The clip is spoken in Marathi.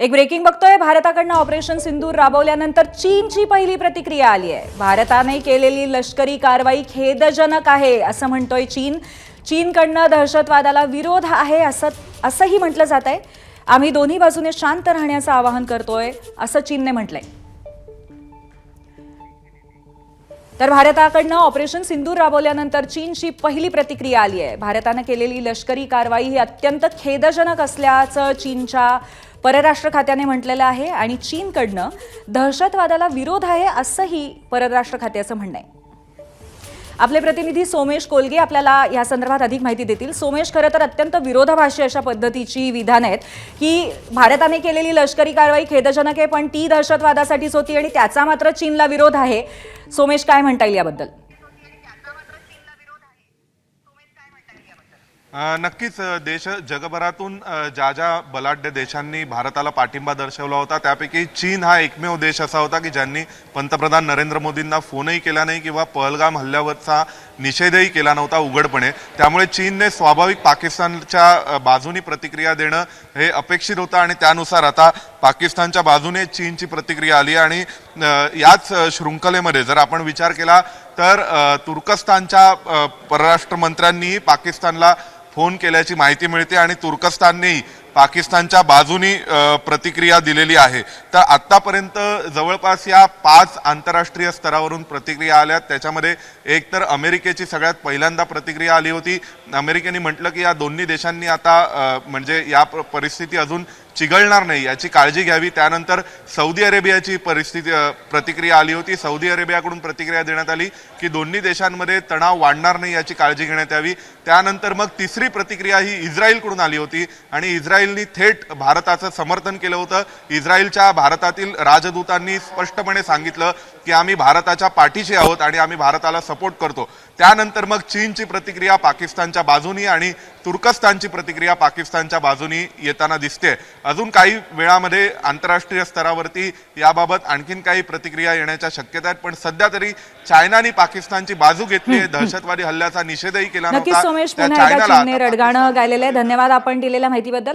एक ब्रेकिंग बघतोय. भारताकडनं ऑपरेशन सिंदूर राबवल्यानंतर चीनची पहिली प्रतिक्रिया आली आहे. भारताने केलेली लष्करी कारवाई खेदजनक आहे असं म्हणतोय चीन. चीनकडनं दहशतवादाला विरोध आहे असं असंही म्हटलं जात आहे. आम्ही दोन्ही बाजूने शांत राहण्याचं आवाहन करतोय असं चीनने म्हटलंय. तर भारताकडनं ऑपरेशन सिंदूर राबवल्यानंतर चीनची पहिली प्रतिक्रिया आली आहे. भारतानं केलेली लष्करी कारवाई ही अत्यंत खेदजनक असल्याचं चीनच्या परराष्ट्र खात्याने म्हटलेलं आहे आणि चीनकडनं दहशतवादाला विरोध आहे असंही परराष्ट्र खात्याचं म्हणणं आहे. आपले प्रतिनिधी सोमेश कोलगे आपल्याला या संदर्भात अधिक माहिती देतील. सोमेश खरं तर अत्यंत विरोधाभाषी अशा पद्धतीची विधान आहेत की भारताने केलेली लष्करी कारवाई खेदजनक आहे पण ती दहशतवादासाठीच होती आणि त्याचा मात्र चीनला विरोध आहे. सोमेश काय म्हणता येईल याबद्दल? नक्कीच देश जगभरातून ज्या ज्या बलाढ्य देशांनी भारताला पाठिंबा दर्शवला होता त्यापैकी चीन हा एकमेव देश असा होता की ज्यांनी पंतप्रधान नरेंद्र मोदींना फोनही केला नाही किंवा पहलगाम हल्ल्यावरचा निषेधही केला नव्हता उघडपणे. त्यामुळे चीनने स्वाभाविक पाकिस्तानच्या बाजूनी प्रतिक्रिया देणं हे अपेक्षित होतं आणि त्यानुसार आता पाकिस्तानच्या बाजूने चीनची प्रतिक्रिया आली आणि याच शृंखलेमध्ये जर आपण विचार केला तर तुर्कस्तानच्या परराष्ट्र मंत्र्यांनीही पाकिस्तानला फोन केल्याची माहिती मिळते आणि तुर्कस्ताननेही पाकिस्तानच्या बाजूनी प्रतिक्रिया दिलेली आहे. तर आत्तापर्यंत जवळपास या पाच आंतरराष्ट्रीय स्तरावरून प्रतिक्रिया आल्या. त्याच्यामध्ये एक तर अमेरिकेची सगळ्यात पहिल्यांदा प्रतिक्रिया आली होती. अमेरिकेने म्हटलं की या दोन्ही देशांनी आता म्हणजे या परिस्थिती अजून चिघळणार नाही याची काळजी घ्यावी. त्यानंतर सौदी अरेबियाची परिस्थिती प्रतिक्रिया आली होती. सौदी अरेबियाकडून प्रतिक्रिया देण्यात आली की दोन्ही देशांमध्ये तणाव वाढणार नाही याची काळजी घेण्यात यावी. त्यानंतर मग तिसरी प्रतिक्रिया ही इस्रायलकडून आली होती. आणि इस्रायलनी थेट भारताचं समर्थन केलं होतं. इस्रायलच्या भारतातील राजदूतांनी स्पष्टपणे सांगितलं की आम्ही भारताच्या पाठीशी आहोत आणि आम्ही भारताला सपोर्ट करतो. त्यानंतर मग चीनची प्रतिक्रिया पाकिस्तानच्या बाजूनी आणि तुर्कस्तानची प्रतिक्रिया पाकिस्तानच्या बाजूनी येताना दिसते. अजून काही वेळामध्ये आंतरराष्ट्रीय स्तरावरती याबाबत आणखीन काही प्रतिक्रिया येण्याच्या शक्यता आहेत. पण सध्या तरी चायनाने पाकिस्तानची बाजू घेतली आहे. दहशतवादी हल्ल्याचा निषेधही केला सोमेश त्या चायनाला रडगाणं गायलेलं आहे. धन्यवाद आपण दिलेल्या माहितीबद्दल.